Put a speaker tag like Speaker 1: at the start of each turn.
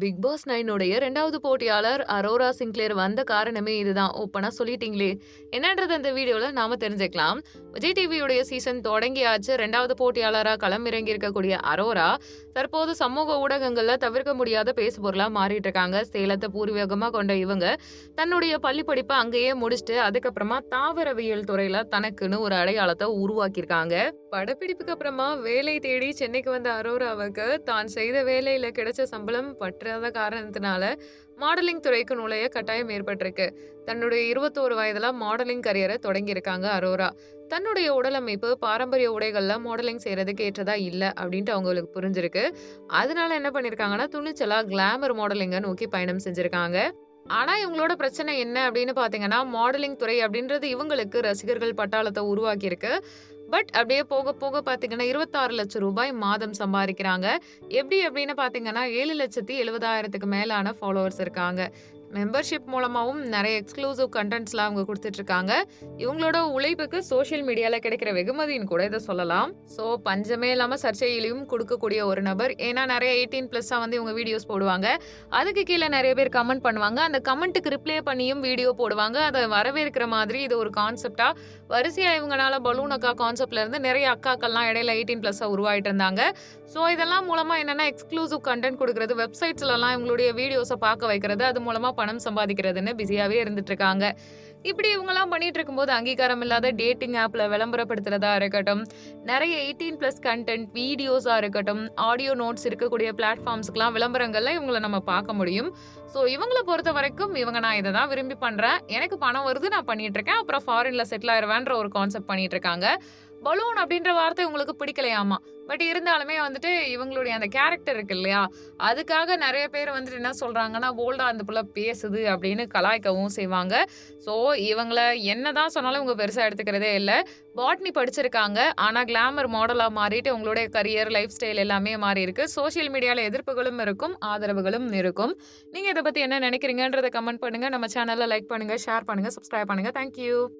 Speaker 1: Big pass நைனுடைய ரெண்டாவது போட்டியாளர் அரோரா சிங்க்ளேர் வந்த காரணமே இதுதான். ஓப்பனாக சொல்லிட்டீங்களே. என்னன்றது அந்த வீடியோவில் நாம தெரிஞ்சுக்கலாம். விஜய் டிவியுடைய சீசன் தொடங்கியாச்சு. ரெண்டாவது போட்டியாளராக களமிறங்கி இருக்கக்கூடிய அரோரா தற்போது சமூக ஊடகங்களில் தவிர்க்க முடியாத பேசுபொருளாக மாறிட்டு இருக்காங்க சேலத்தை பூர்வீகமாக கொண்ட இவங்க தன்னுடைய பள்ளி படிப்பை அங்கேயே முடிச்சுட்டு அதுக்கப்புறமா தாவரவியல் துறையில தனக்குன்னு ஒரு அடையாளத்தை உருவாக்கியிருக்காங்க. படப்பிடிப்புக்கு அப்புறமா வேலை தேடி சென்னைக்கு வந்த அரோராவுக்கு தான் செய்த வேலையில் கிடைச்ச சம்பளம் பற்றாத காரணத்தினால மாடலிங் துறைக்கு நுழைய கட்டாயம் ஏற்பட்டிருக்கு. தன்னுடைய இருபத்தோரு வயதுல மாடலிங் கரியரை தொடங்கியிருக்காங்க அரோரா. தன்னுடைய உடலமைப்பு பாரம்பரிய உடைகளில் மாடலிங் செய்கிறதுக்கு ஏற்றதா இல்லை அப்படின்ட்டு அவங்களுக்கு புரிஞ்சிருக்கு. அதனால என்ன பண்ணியிருக்காங்கன்னா துணிச்சலா கிளாமர் மாடலிங்கை நோக்கி பயணம் செஞ்சுருக்காங்க. ஆனா இவங்களோட பிரச்சனை என்ன அப்படின்னு பாத்தீங்கன்னா மாடலிங் துறை அப்படின்றது இவங்களுக்கு ரசிகர்கள் பட்டாளத்தை உருவாக்கியிருக்கு. பட் அப்படியே போக போக பாத்தீங்கன்னா இருபத்தாறு லட்சம் ரூபாய் மாதம் சம்பாதிக்கிறாங்க. எப்படி அப்படின்னு பார்த்தீங்கன்னா ஏழு லட்சத்தி எழுபதாயிரத்துக்கு மேலான ஃபாலோவர்ஸ் இருக்காங்க. மெம்பர்ஷிப் மூலமாகவும் நிறைய எக்ஸ்க்ளூசிவ் கண்டென்ட்ஸ்லாம் அவங்க கொடுத்துட்ருக்காங்க. இவங்களோட உழைப்புக்கு சோஷியல் மீடியாவில் கிடைக்கிற வெகுமதின்னு கூட இதை சொல்லலாம். ஸோ பஞ்சமே இல்லாமல் சர்ச்சையிலையும் கொடுக்கக்கூடிய ஒரு நபர். ஏன்னா நிறைய எயிட்டீன் ப்ளஸ்ஸாக வந்து இவங்க வீடியோஸ் போடுவாங்க. அதுக்கு கீழே நிறைய பேர் கமெண்ட் பண்ணுவாங்க. அந்த கமெண்ட்டுக்கு ரிப்ளை பண்ணியும் வீடியோ போடுவாங்க. அதை வரவேற்கிற மாதிரி இது ஒரு கான்செப்டாக வரிசையாக இவங்களால பலூன் அக்கா கான்செப்ட்லேருந்து நிறைய அக்காக்கள்லாம் இடையில எயிட்டீன் ப்ளஸ்ஸாக உருவாயிட்டு இருந்தாங்க. ஸோ இதெல்லாம் மூலமாக என்னென்னா எக்ஸ்க்ளூசிவ் கண்டென்ட் கொடுக்கறது வெப்சைட்ஸ்லலாம் இவங்களுடைய வீடியோஸை பார்க்க வைக்கிறது அது மூலமாக பணம் சம்பாதிக்கிறதுன்னு பிஸியாவே இருந்துட்டு இருக்காங்க இப்படி இவங்கெல்லாம் பண்ணிட்டு இருக்கும்போது அங்கீகாரம் இல்லாத டேட்டிங் ஆப்ல விளம்பரப்படுத்துறதா இருக்கட்டும் நிறைய எயிட்டீன் ப்ளஸ் கண்டென்ட் வீடியோஸாக இருக்கட்டும் ஆடியோ நோட்ஸ் இருக்கக்கூடிய பிளாட்ஃபார்ம்ஸ்க்குலாம் விளம்பரங்கள்ல இவங்களை நம்ம பார்க்க முடியும். ஸோ இவங்களை பொறுத்த வரைக்கும் இவங்க நான் இதை தான் விரும்பி பண்ணுறேன் எனக்கு பணம் வருது நான் பண்ணிட்டு இருக்கேன் அப்புறம் ஃபாரின்ல செட்டில் ஆயிடுவேன்ற ஒரு கான்செப்ட் பண்ணிட்டு இருக்காங்க பலூன் அப்படின்ற வார்த்தை உங்களுக்கு பிடிக்கலையாமா பட் இருந்தாலுமே வந்துட்டு இவங்களுடைய அந்த கேரக்டர் இருக்கு இல்லையா? அதுக்காக நிறைய பேர் வந்துட்டு என்ன சொல்றாங்கன்னா போல்டா அந்த புள்ள பேசுது அப்படின்னு கலாய்க்கவும் செய்வாங்க. ஸோ இவங்கள என்னதான் சொன்னாலும் இவங்க பெருசா எடுத்துக்கிறதே இல்லை. பாட்னி படிச்சிருக்காங்க. ஆனா கிளாமர் மாடலா மாறிட்டு உங்களுடைய கரியர் லைஃப் ஸ்டைல் எல்லாமே மாறி இருக்கு சோஷியல் மீடியால எதிர்ப்புகளும் இருக்கும் ஆதரவுகளும் இருக்கும். நீங்க இதை பத்தி என்ன நினைக்கிறீங்கன்றத கமெண்ட் பண்ணுங்க. நம்ம சேனல்ல லைக் பண்ணுங்க ஷேர் பண்ணுங்க சப்ஸ்கிரைப் பண்ணுங்க. தேங்க்யூ